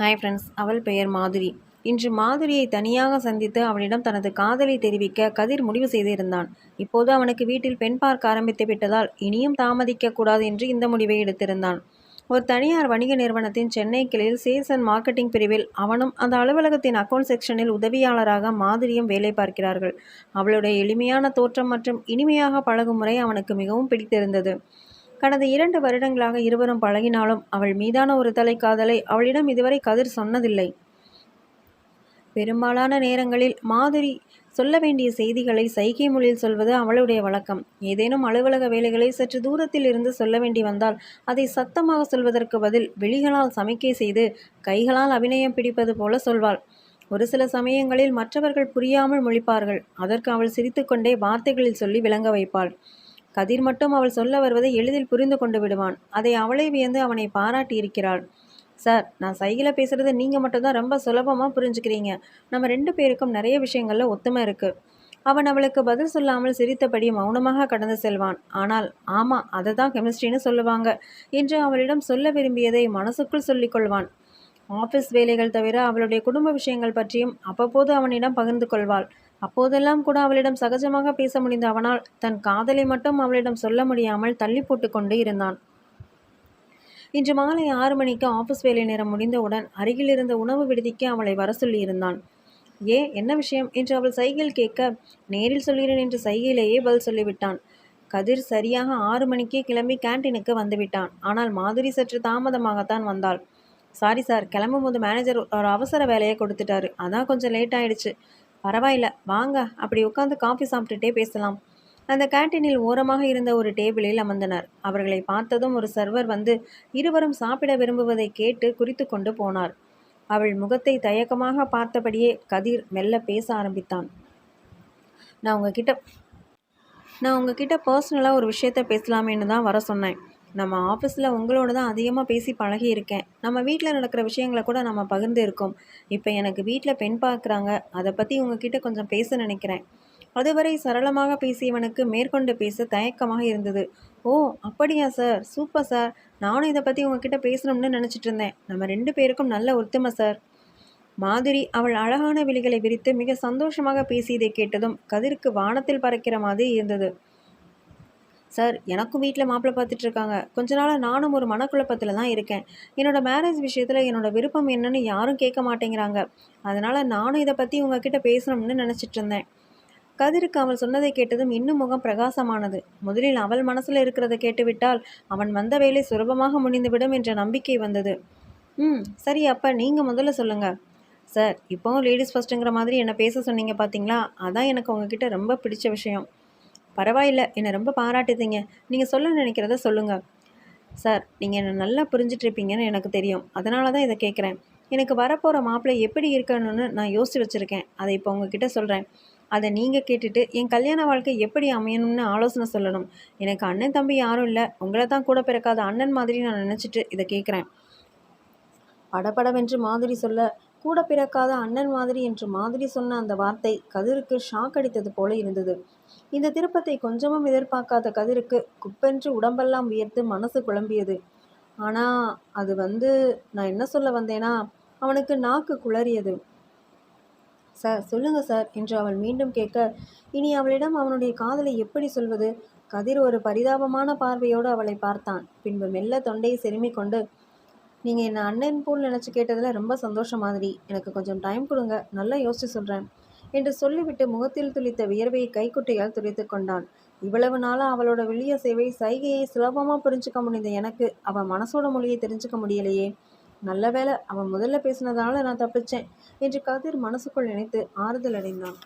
Hi friends அவள் பெயர் மாதுரி. இன்று மாதுரியை தனியாக சந்தித்து அவளிடம் தனது காதலை தெரிவிக்க கதிர் முடிவு செய்திருந்தான். இப்போது அவனுக்கு வீட்டில் பெண் பார்க்க ஆரம்பித்து விட்டதால் இனியும் தாமதிக்க கூடாது என்று இந்த முடிவை எடுத்திருந்தான். ஒரு தனியார் வணிக நிறுவனத்தின் சென்னை கிளையில் சேல்ஸ் மார்க்கெட்டிங் பிரிவில் அவனும் அந்த அலுவலகத்தின் அக்கவுண்ட் செக்ஷனில் உதவியாளராக மாதிரியும் வேலை பார்க்கிறார்கள். அவளுடைய எளிமையான தோற்றம் மற்றும் இனிமையாக பழகும் முறை அவனுக்கு மிகவும் பிடித்திருந்தது. கடந்த இரண்டு வருடங்களாக இருவரும் பழகினாலும் அவள் மீதான ஒரு தலை காதலை அவளிடம் இதுவரை கதிர் சொன்னதில்லை. பெரும்பாலான நேரங்களில் மாதுரி சொல்ல வேண்டிய செய்திகளை சைகை மொழியில் சொல்வது அவளுடைய வழக்கம். ஏதேனும் அலுவலக வேலைகளை சற்று தூரத்தில் இருந்து சொல்ல வேண்டி வந்தால் அதை சத்தமாக சொல்வதற்கு பதில் விழிகளால் சமிக்கை செய்து கைகளால் அபிநயம் பிடிப்பது போல சொல்வாள். ஒரு சில சமயங்களில் மற்றவர்கள் புரியாமல் மொழிப்பார்கள். அதற்கு அவள் சிரித்துக்கொண்டே வார்த்தைகளில் சொல்லி விளங்க வைப்பாள். கதிர் மட்டும் அவள் சொல்ல வருவதை எளிதில் புரிந்து கொண்டு விடுவான். அதை அவளை வியந்து அவனை பாராட்டி இருக்கிறாள். சார் நான் சைகில் பேசுகிறது நீங்கள் மட்டும்தான் ரொம்ப சுலபமாக புரிஞ்சுக்கிறீங்க. நம்ம ரெண்டு பேருக்கும் நிறைய விஷயங்களில் ஒத்துமை இருக்குது அவன் அவளுக்கு பதில் சொல்லாமல் சிரித்தபடி மௌனமாக கடந்து செல்வான். ஆனால் ஆமாம் அதை தான் கெமிஸ்ட்ரின்னு சொல்லுவாங்க என்று அவளிடம் சொல்ல விரும்பியதை மனசுக்குள் சொல்லிக்கொள்வான். ஆஃபீஸ் வேலைகள் தவிர அவளுடைய குடும்ப விஷயங்கள் பற்றியும் அவ்வப்போது அவனிடம் பகிர்ந்து கொள்வாள். அப்போதெல்லாம் கூட அவளிடம் சகஜமாக பேச முடிந்த அவனால் தன் காதலை மட்டும் அவளிடம் சொல்ல முடியாமல் தள்ளி போட்டு கொண்டு இருந்தான். இன்று மாலை ஆறு மணிக்கு ஆஃபீஸ் வேலை நேரம் முடிந்தவுடன் அருகில் இருந்த உணவு விடுதிக்கு அவளை வர சொல்லியிருந்தான் ஏ என்ன விஷயம்? என்று அவள் சைகிள் கேட்க நேரில் சொல்கிறேன் என்று சைகையிலேயே பதில் சொல்லிவிட்டான். கதிர் சரியாக ஆறு மணிக்கே கிளம்பி கேன்டீனுக்கு வந்துவிட்டான். ஆனால் மாதுரி சற்று தாமதமாகத்தான் வந்தாள். சாரி சார் கிளம்பும் போது மேனேஜர் ஒரு அவசர வேலையை கொடுத்துட்டாரு. அதான் கொஞ்சம் லேட் ஆயிடுச்சு. பரவாயில்ல வாங்க. அப்படி உட்காந்து காஃபி சாப்பிட்டுட்டே பேசலாம். அந்த கேன்டீனில் ஓரமாக இருந்த ஒரு டேபிளில் அமர்ந்தனர். அவர்களை பார்த்ததும் ஒரு சர்வர் வந்து இருவரும் சாப்பிட விரும்புவதை கேட்டு குறித்து கொண்டு போனார். அவள் முகத்தை தயக்கமாக பார்த்தபடியே கதிர் மெல்ல பேச ஆரம்பித்தான். நான் உங்ககிட்ட நான் உங்ககிட்ட பர்சனலாக ஒரு விஷயத்த பேசலாமேன்னு தான் வர சொன்னேன். நம்ம ஆஃபீஸில் உங்களோட தான் அதிகமாக பேசி பழகி இருக்கேன். நம்ம வீட்டில் நடக்கிற விஷயங்களை கூட நம்ம பகிர்ந்து இருக்கோம். இப்போ எனக்கு வீட்டில் பெண் பார்க்குறாங்க அதை பற்றி உங்ககிட்ட கொஞ்சம் பேச நினைக்கிறேன். அதுவரை சரளமாக பேசியவனுக்கு மேற்கொண்டு பேச தயக்கமாக இருந்தது. ஓ அப்படியா சார் சூப்பர் சார் நானும் இதை பற்றி உங்ககிட்ட பேசணும்னு நினச்சிட்டு இருந்தேன். நம்ம ரெண்டு பேருக்கும் நல்ல ஒத்துமை சார் மாதிரி அவள் அழகான விழிகளை விரித்து மிக சந்தோஷமாக பேசியதை கேட்டதும் கதிருக்கு வானத்தில் பறக்கிற மாதிரி இருந்தது. சார் எனக்கும் வீட்டில் மாப்பிள்ளை பார்த்துட்டு இருக்காங்க கொஞ்ச நாளாக நானும் ஒரு மனக்குழப்பத்தில் தான் இருக்கேன். என்னோட மேரேஜ் விஷயத்தில் என்னோடய விருப்பம் என்னன்னு யாரும் கேட்க மாட்டேங்கிறாங்க. அதனால் நானும் இதை பற்றி உங்ககிட்ட பேசணும்னு நினச்சிட்டு இருந்தேன் கதிருக்கு அவள் சொன்னதை கேட்டதும் இன்னும் முகம் பிரகாசமானது. முதலில் அவள் மனசில் இருக்கிறத கேட்டுவிட்டால் அவன் வந்த வேலை சுலபமாக முடிந்துவிடும் என்ற நம்பிக்கை வந்தது. ம் சரி அப்போ நீங்கள் முதல்ல சொல்லுங்கள் சார் இப்போவும் லேடிஸ் ஃபஸ்ட்டுங்கிற மாதிரி என்னை பேச சொன்னீங்க பார்த்தீங்களா அதான் எனக்கு உங்ககிட்ட ரொம்ப பிடிச்ச விஷயம். பரவாயில்ல. என்னை ரொம்ப பாராட்டுதீங்க. நீங்கள் சொல்ல நினைக்கிறத சொல்லுங்கள் சார் நீங்கள் என்னை நல்லா புரிஞ்சிட்ருப்பீங்கன்னு எனக்கு தெரியும். அதனால தான் இதை கேட்குறேன். எனக்கு வரப்போகிற மாப்பிள்ளை எப்படி இருக்கணும்னு நான் யோசித்து வச்சுருக்கேன். அதை இப்போ உங்ககிட்ட சொல்கிறேன் அதை நீங்கள் கேட்டுட்டு என் கல்யாண வாழ்க்கை எப்படி அமையணும்னு ஆலோசனை சொல்லணும். எனக்கு அண்ணன் தம்பி யாரும் இல்லை. உங்களை தான் கூட பிறக்காத அண்ணன் மாதிரி நான் நினச்சிட்டு இதை கேட்குறேன். படபடவென்று மாதிரி சொல்ல கூட பிறக்காத அண்ணன் மாதிரி என்று மாதிரி சொன்ன அந்த வார்த்தை கதிருக்கு ஷாக் அடித்தது போல இருந்தது. இந்த திருப்பத்தை கொஞ்சமும் எதிர்பார்க்காத கதிருக்கு குப்பென்று உடம்பெல்லாம் உயர்த்து மனசு குழம்பியது. ஆனால் அது வந்து நான் என்ன சொல்ல வந்தேனா அவனுக்கு நாக்கு குளறியது. சார் சொல்லுங்க சார் என்று அவள் மீண்டும் கேட்க இனி அவளிடம் அவனுடைய காதலை எப்படி சொல்வது? கதிர் ஒரு பரிதாபமான பார்வையோடு அவளை பார்த்தான். பின்பு மெல்ல தொண்டையை செருமிக் கொண்டு நீங்கள் என்னை அண்ணன் போல் நினச்சி கேட்டதில் ரொம்ப சந்தோஷம் மாதிரி. எனக்கு கொஞ்சம் டைம் கொடுங்க. நல்லா யோசிச்சு சொல்கிறேன் என்று சொல்லிவிட்டு முகத்தில் துளித்த வியர்வையை கைக்குட்டையால் துடைத்து கொண்டான். இவ்வளவு நாளாக அவளோட வெளிய சேவை சைகையை சுலபமாக புரிஞ்சுக்க முடிந்த எனக்கு அவன் மனசோட மொழியை தெரிஞ்சுக்க முடியலையே. நல்ல வேலை அவன் முதல்ல பேசினதால நான் தப்பிச்சேன். என்று கதிர் மனசுக்குள் நினைத்து ஆறுதல் அடைந்தான்.